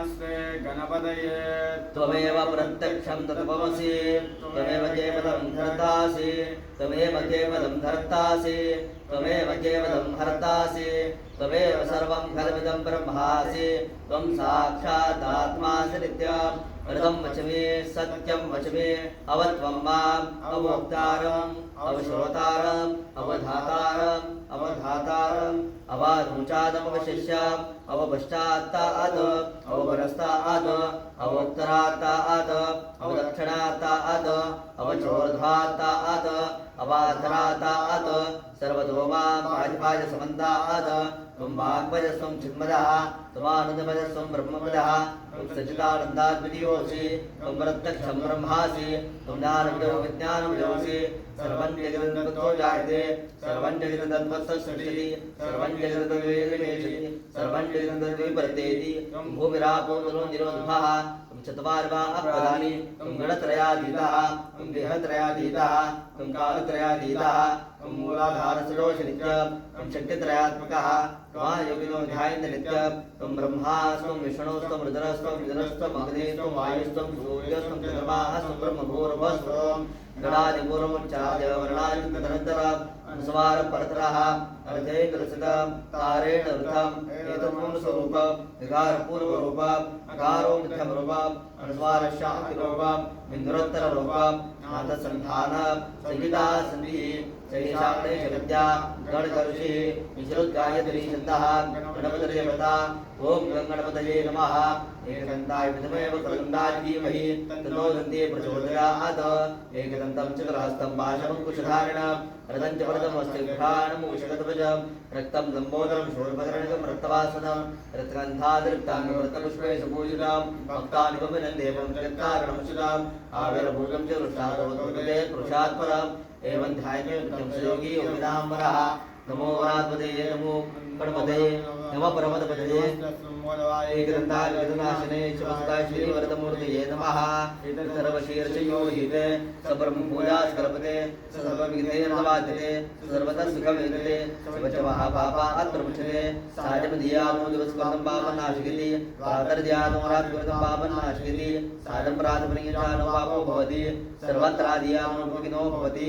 नमस्ते, गणपतये त्वमेव प्रत्यक्षं तत्त्वमसि, त्वमेव केवलं धर्तासि, त्वमेव केवलं धर्तासि, त्वमेव केवलं हर्तासि, त्वमेव सर्वं खलमिदं ब्रह्मासि, त्वं साक्षादात्मासि नित्यम्। ऋतं वचमे सत्यं वचमे अवत्वं माम् अवोक्तारम् अवश्रोतारम् अवधातारम् अवधातारम् अवारुचादमवशिष्यम् अवपश्चात्तात् अवपरस्तात् अवोत्तरात्तात् अवदक्षिणात्तात् अवचोर्ध्वात्तात् अवाधरात्तात् सर्वतो माँ पाजपाजसमन्तात् त्वं वाग्वजस्वं चिन्मदः त्वमानन्दमजस्वं ब्रह्मपदः त्वं सच्चिदानन्दाद्वितीयोऽसि, त्वं प्रत्यक्षं ब्रह्मासि, त्वं ज्ञानविदो विज्ञानविदोऽसि सर्वं जगदन्ततो जायते सर्वं जगदन्तत्वत्सृष्टिः सर्वं जगदन्तद्विवेशति सर्वं जगदन्तद्विवर्तेति त्वं भूमिरापो निरोधः चत्वारवा अपदानि त्वं गणत्रयाधीतः त्वं देहत्रयाधीतः त्वं कालत्रयाधीतः त्वं मूलाधारसरोषनित्यं त्वं शक्तित्रयात्मकः त्वायोगिनो ध्यायन्त नित्यं त्वं ब्रह्मा स्वं विष्णुस्त्वं रुद्रस्त्वं विदुरस्त्वं अग्निस्त्वं वायुस्त्वं सूर्यस्त्वं चन्द्रमाः स्वं ब्रह्मभूर्भस्त्वं गणादिपूर्वमुच्चार्य वर्णादितदनन्तरम् अनुस्वारपरतरः अर्धेन्द्रसदं तारेण वृथम् एतत्पूर्णस्वरूपं विकारपूर्वरूपम् अकारो मिथ्यमरूपम् अनुस्वारशान्तिरूपम् बिन्दुरोत्तररूपम्, नाथसन्धानं, संहिता, सन्धिः सैषाग्ने जगत्या गणकर्षि विश्रुद्गायत्री छन्दः, गणपतिदेवता ॐ गणपतये नमः। एकदन्ताय विद्महे वक्रतुण्डाय धीमहि तन्नो दन्ते प्रचोदयात् एकदन्तं चक्रहस्तं पाशमङ्कुशधारिणं रदं च वरदमस्ति घ्राणमुषगध्वजं రక్తమజం రక్తం లంబోదరం శూర్భదరణం రక్తవాసనం రక్తగంధాదిరక్తాంగం రక్తపుష్పేశభూషిణం భక్తానుగమినం దేవం జగత్కారణముషిణం ఆవిరభూతం చ వృషాదవతుర్గతే పురుషాత్పరం एवं ध्यायमे नित्यं सुयोगी योगिनाम्बरः। नमो वरात्मते नमो गणपते नमः परमपदपदये एकदन्ताय वेदनाशने शिवसुताय श्रीवरदमूर्तये नमः। सर्वशीर्षयोहिते सब्रह्मपूजास्कल्पते सर्वविघ्ने नवाद्यते सर्वतः सुखमेदते शिवच महापापा अत्र मुच्यते साजमधियानो दिवस्कृतं पापनाशिकति प्रातर्ध्यानो रात्रिकृतं पापनाशिकति साजं प्रातपरियजानो पापो भवति, सर्वत्राधियानो भगिनो भवति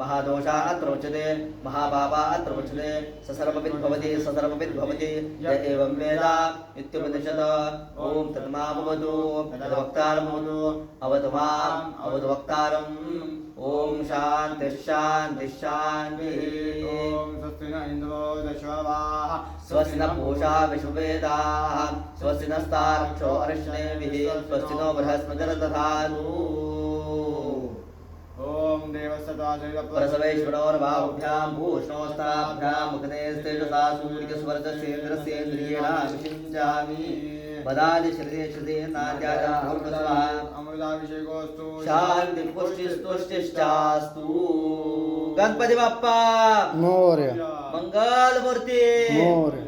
महादोषा अत्र उच्यते महापापा अत्र उच्यते स सर्वविद् भवति स सर्वविद् भवति य एवं वेद इत्युपनिषद। ॐ तन्मामवतु तद्वक्तारमवतु अवतु माम् अवतु वक्तारम्। ॐ शान्तिः शान्तिः शान्तिः। ॐ स्वस्ति न इन्द्रो दशवाः स्वस्ति न पूषा विश्ववेदाः स्वस्ति नस्तारक्षो अर्ष्णेभिः स्वस्ति नो बृहस्पतिर्दधातु। देवस्य प्रसवेश्वरोर्बाहुभ्यां भूष्णोस्ताभ्यां मुखनेस्तेजसा सूर्यस्वर्चस्येन्द्रस्येन्द्रियेण विषिञ्चामि वदादि श्रुते श्रुते नाद्याजाहुर्वस्वः अमृताभिषेकोऽस्तु शान्ति पुष्टिस्तुष्टिश्चास्तु गणपति बाप्पा मोर्य मंगल मूर्ती मोर्य